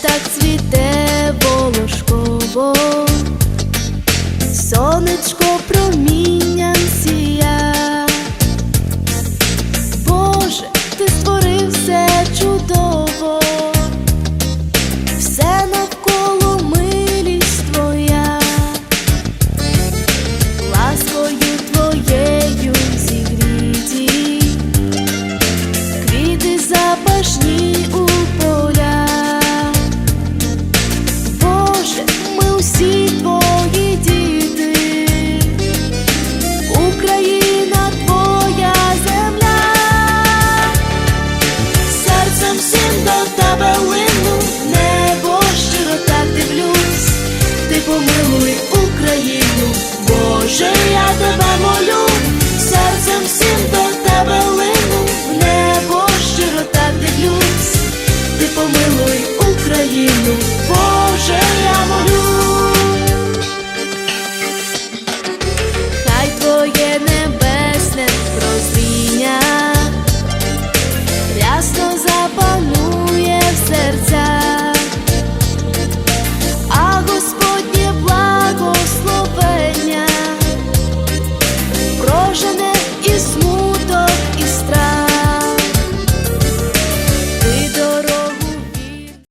так цвіте волошково, сонечко промінням сія. Боже, ти створив все чудово, все навколо милість твоя, ласкою твоєю зігріті, квіти запашні у taba with